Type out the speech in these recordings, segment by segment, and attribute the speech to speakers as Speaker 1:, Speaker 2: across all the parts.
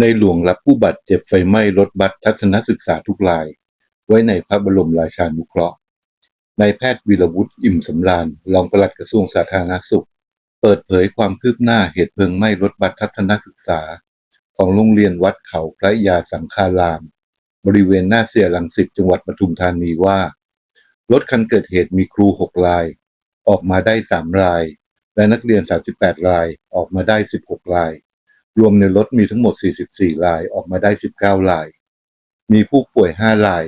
Speaker 1: ในหลวงรับผู้บาดเจ็บไฟไหม้รถบัสทัศนศึกษาทุกราย ไว้ในพระบรมราชานุเคราะห์นายแพทย์วีรวุฒิอิ่มสำราญรองปลัดกระทรวงสาธารณสุข เปิดเผยความคืบหน้าเหตุเพลิงไหม้รถบัสทัศนศึกษา ของโรงเรียนวัดเขาพระยาสังฆาราม บริเวณหน้าเสียรังสิตจังหวัดปทุมธานีว่า รถคันเกิดเหตุมีครู6ราย ออกมาได้3ราย และนักเรียน 38 รายออกมาได้ 16 ราย รวมในรถมีทั้งหมด 44 ราย ออกมาได้ 19 ราย มีผู้ป่วย 5 ราย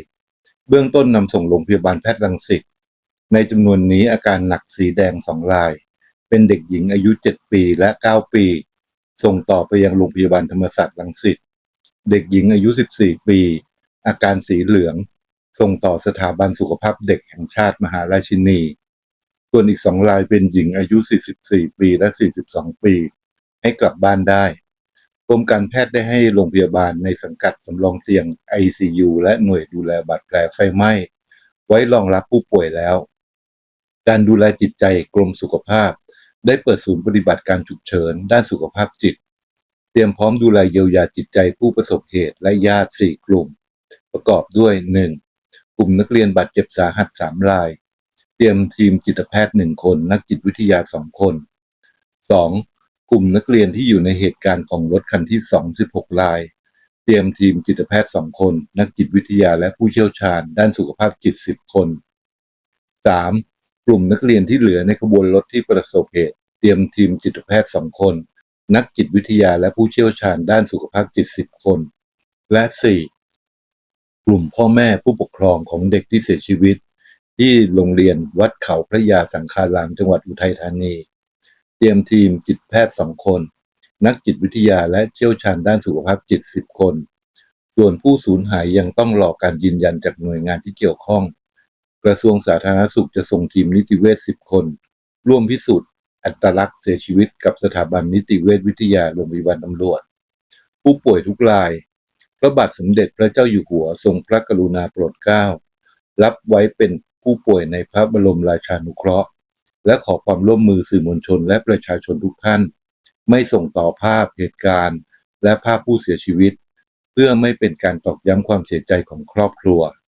Speaker 1: เบื้องต้นนำส่งโรงพยาบาลแพทย์รังสิต ในจำนวนนี้อาการหนักสีแดง 2 ราย เป็นเด็กหญิงอายุ 7 ปีและ 9 ปี ส่งต่อไปยังโรงพยาบาลธรรมศาสตร์รังสิต เด็กหญิงอายุ 14 ปี อาการสีเหลือง ส่งต่อสถาบันสุขภาพเด็กแห่งชาติมหาราชินี ส่วนอีกสองรายเป็นหญิงอายุ 44 ปีและ 42 ปี ให้กลับบ้านได้ กรมการแพทย์ได้ให้โรงพยาบาลในสังกัดสำรองเตียง ICU และหน่วยดูแลบาดแผลไฟไหม้ ไว้รองรับผู้ป่วยแล้ว การดูแลจิตใจกรมสุขภาพ ได้เปิดศูนย์ปฏิบัติการฉุกเฉิน ด้านสุขภาพจิต เตรียมพร้อมดูแลเยียวยาจิตใจผู้ประสบเหตุและญาติ 4 กลุ่ม ประกอบด้วย 1. กลุ่มนักเรียนบาดเจ็บสาหัส 3 ราย เตรียมทีมจิตแพทย์ 1 คน นักจิตวิทยา 2 คน 2. กลุ่มนักเรียนที่อยู่ในเหตุการณ์ของรถคันที่ 2 16 ราย เตรียมทีมจิตแพทย์ 2 คน นักจิตวิทยาและผู้เชี่ยวชาญ ด้านสุขภาพจิต 10 คน 3. กลุ่มนักเรียนที่เหลือในขบวนรถที่ประสบเหตุ เตรียมทีมจิตแพทย์ 2 คน นักจิตวิทยาและผู้เชี่ยวชาญด้านสุขภาพจิต 10 คน และ 4. กลุ่มพ่อแม่ผู้ปกครองของเด็กที่เสียชีวิต ที่โรงเรียนวัดเขาพระยาสังฆารามจังหวัดอุทัยธานี รียมทีมจิตแพทย์2คน นักจิตวิทยาและเชี่ยวชาญด้านสุขภาพจิต10คน ส่วนผู้สูญหายยังต้องรอการยืนยันจากหน่วยงานที่เกี่ยวข้อง กระทรวงสาธารณสุขจะส่งทีมนิติเวช10คน ร่วมพิสูจน์อัตลักษณ์เสียชีวิตกับสถาบันนิติเวชวิทยาโรงพยาบาลตำรวจ ผู้ป่วยทุกราย พระบาทสมเด็จพระเจ้าอยู่หัวทรงพระกรุณาโปรดเกล้า รับไว้เป็นผู้ป่วยในพระบรมราชานุเคราะห์ และขอความร่วมมือสื่อมวลชนและประชาชนทุกท่าน ไม่ส่งต่อภาพเหตุการณ์ และภาพผู้เสียชีวิต เพื่อไม่เป็นการตอกย้ำความเสียใจของครอบครัว